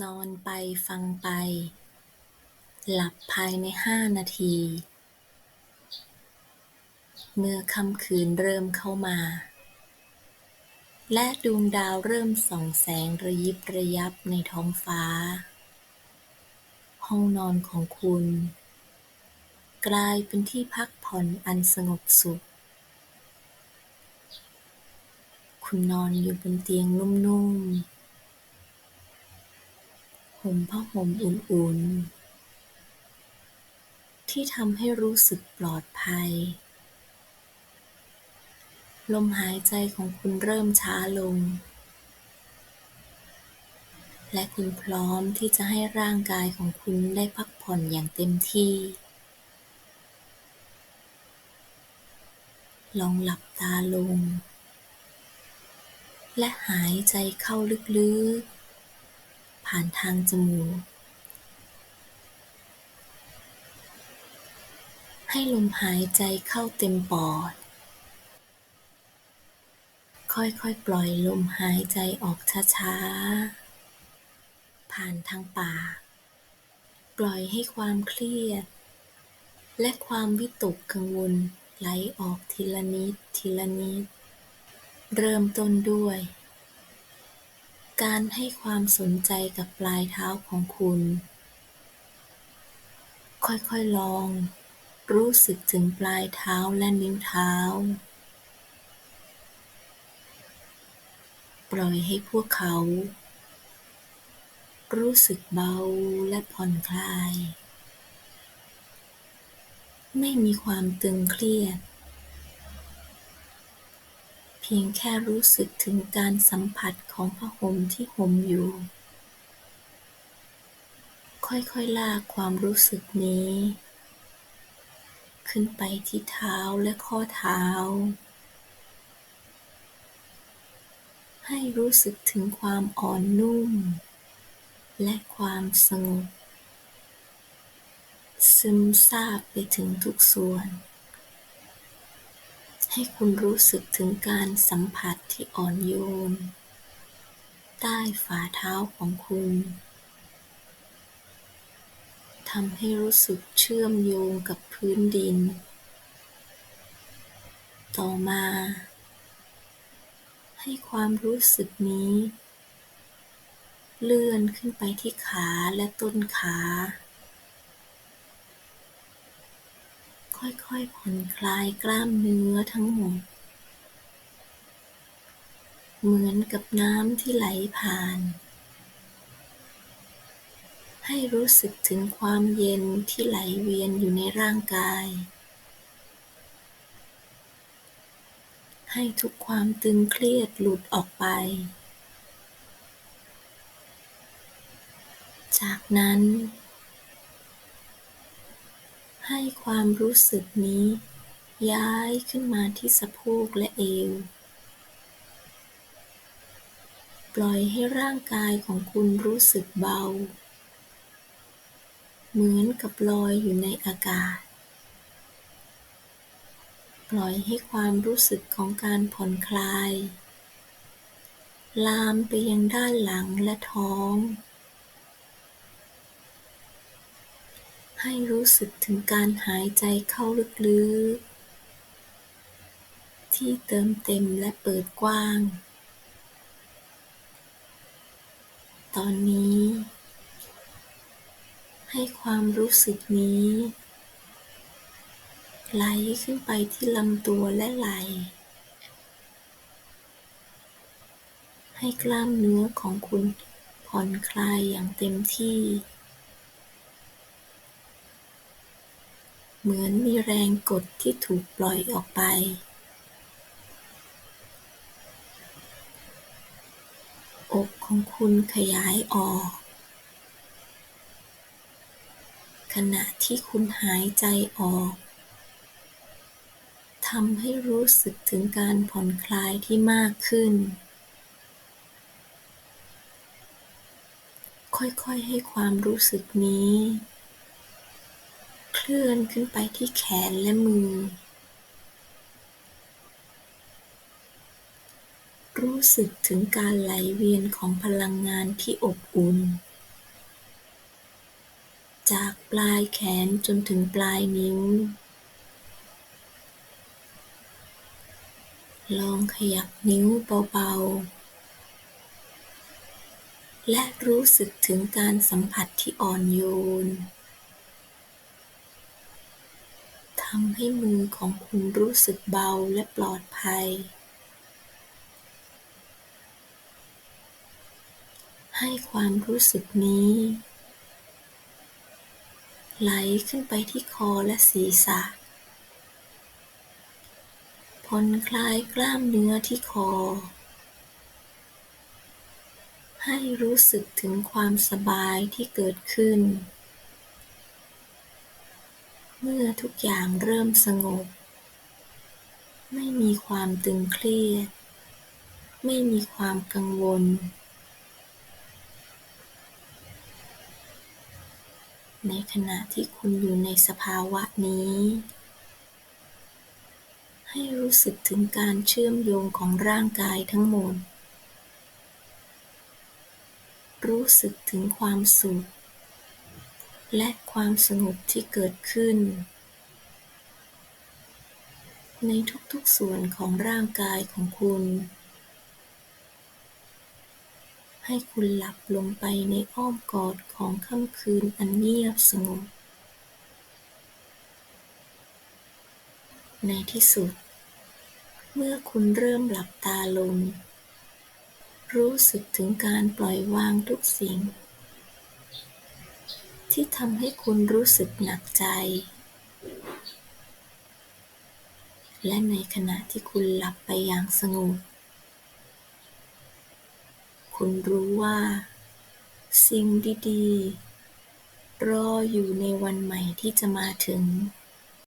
นอนไปฟังไป หลับภายในห้านาที เมื่อค่ำคืนเริ่มเข้ามา และดวงดาวเริ่มส่องแสงระยิบระยับในท้องฟ้า ห้องนอนของคุณ กลายเป็นที่พักผ่อนอันสงบสุข คุณนอนอยู่บนเตียงนุ่มๆ ห่มผ้าห่มอุ่น ๆ ที่ทำให้รู้สึกปลอดภัย ลมหายใจของคุณเริ่มช้าลง และคุณพร้อมที่จะให้ร่างกายของคุณได้พักผ่อนอย่างเต็มที่ ลองหลับตาลง และหายใจเข้าลึก ๆ ผ่านทางจมูก ให้ลมหายใจเข้าเต็มปอด ค่อยๆ ปล่อยลมหายใจออกช้าๆ ผ่านทางปาก ปล่อยให้ความเครียด และความวิตกกังวลไหลออกทีละนิดทีละนิด เริ่มต้นด้วย การให้ความสนใจกับปลายเท้าของคุณ ค่อย ๆ ลอง รู้สึกถึงปลายเท้าและนิ้วเท้า ปล่อยให้พวกเขา รู้สึกเบาและผ่อนคลาย ไม่มีความตึงเครียด พียงแค่รู้สึกถึงการสัมผัสของผ้าห่มที่ห่มอยู่ ค่อยๆ ลากความรู้สึกนี้ ขึ้นไปที่เท้าและข้อเท้า ให้รู้สึกถึงความอ่อนนุ่ม และความสงบซึมซาบไปถึงทุกส่วน ให้คุณรู้สึกถึงการสัมผัสที่อ่อนโยน ใต้ฝ่าเท้าของคุณทำให้รู้สึกเชื่อมโยงกับพื้นดิน ต่อมา ให้ความรู้สึกนี้ เลื่อนขึ้นไปที่ขาและต้นขา ค่อยๆ ผ่อนคลายกล้ามเนื้อทั้งหมด เหมือนกับน้ำที่ไหลผ่าน ให้รู้สึกถึงความเย็นที่ไหลเวียนอยู่ในร่างกาย ให้ทุกความตึงเครียดหลุดออกไป จากนั้น ให้ความรู้สึกนี้ย้ายขึ้นมาที่สะโพกและเอว ปล่อยให้ร่างกายของคุณรู้สึกเบา เหมือนกับลอยอยู่ในอากาศ ปล่อยให้ความรู้สึกของการผ่อนคลาย ลามไปยังด้านหลังและท้อง ให้รู้สึกถึงการหายใจเข้าลึกๆ ที่เติมเต็มและเปิดกว้าง ตอนนี้ ให้ความรู้สึกนี้ไหลขึ้นไปที่ลำตัวและไหล ให้กล้ามเนื้อของคุณผ่อนคลายอย่างเต็มที่ เหมือนมีแรงกดที่ถูกปล่อยออกไปอกของคุณขยายออก ขณะที่คุณหายใจออกทำให้รู้สึกถึงการผ่อนคลายที่มากขึ้น ค่อยๆให้ความรู้สึกนี้ เคลื่อนขึ้นไปที่แขนและมือ รู้สึกถึงการไหลเวียนของพลังงานที่อบอุ่น จากปลายแขนจนถึงปลายนิ้ว ลองขยับนิ้วเบาๆและรู้สึกถึงการสัมผัสที่อ่อนโยน ทำให้มือของคุณรู้สึกเบาและปลอดภัย ให้ความรู้สึกนี้ ไหลขึ้นไปที่คอและศีรษะผ่อนคลายกล้ามเนื้อที่คอ ให้รู้สึกถึงความสบายที่เกิดขึ้น เมื่อทุกอย่างเริ่มสงบ ไม่มีความตึงเครียด ไม่มีความกังวล ในขณะที่คุณอยู่ในสภาวะนี้ ให้รู้สึกถึงการเชื่อมโยงของร่างกายทั้งหมด รู้สึกถึงความสุข และความสงบที่เกิดขึ้น ในทุกๆส่วนของร่างกายของคุณ ให้คุณหลับลงไปในอ้อมกอดของค่ำคืนอันเงียบสงบ ในที่สุด เมื่อคุณเริ่มหลับตาลง รู้สึกถึงการปล่อยวางทุกสิ่ง ที่ทำให้คุณรู้สึกหนักใจ และในขณะที่คุณหลับไปอย่างสงบ คุณรู้ว่า สิ่งดี ๆ รออยู่ในวันใหม่ที่จะมาถึง